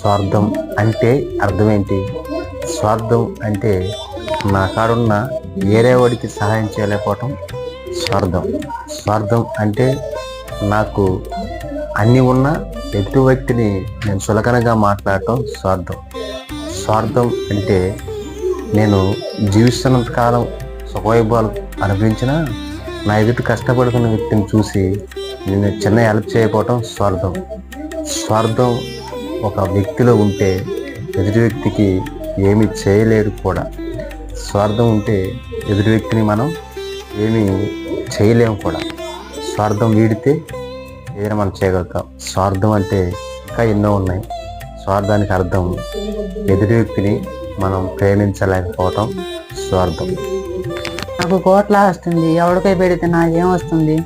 స్వార్థం అంటే అర్థం ఏంటి స్వార్థం అంటే నా కాడున్న వేరే వాడికి సహాయం చేయలేకపోవటం స్వార్థం. స్వార్థం అంటే నాకు అన్నీ ఉన్న ఎదుటి వ్యక్తిని నేను సులకనగా మాట్లాడటం స్వార్థం. స్వార్థం అంటే నేను జీవిస్తున్నంత కాలం సుఖవైభవాలు అనుభవించిన నా ఎదుటి కష్టపడుతున్న వ్యక్తిని చూసి నేను చిన్న హెల్ప్ చేయకపోవటం స్వార్థం. స్వార్థం ఒక వ్యక్తిలో ఉంటే ఎదుటి వ్యక్తికి ఏమి చేయలేరు కూడా. స్వార్థం ఉంటే ఎదుటి వ్యక్తిని మనం ఏమీ చేయలేము కూడా. స్వార్థం వీడితే ఏదైనా మనం చేయగలుగుతాం. స్వార్థం అంటే ఇంకా ఎన్నో ఉన్నాయి. స్వార్థానికి అర్థం ఎదుటి వ్యక్తిని మనం ప్రేమించలేకపోవటం స్వార్థం. నాకు కోట్ల వస్తుంది ఎవరికై పెడితే నాకేం వస్తుంది?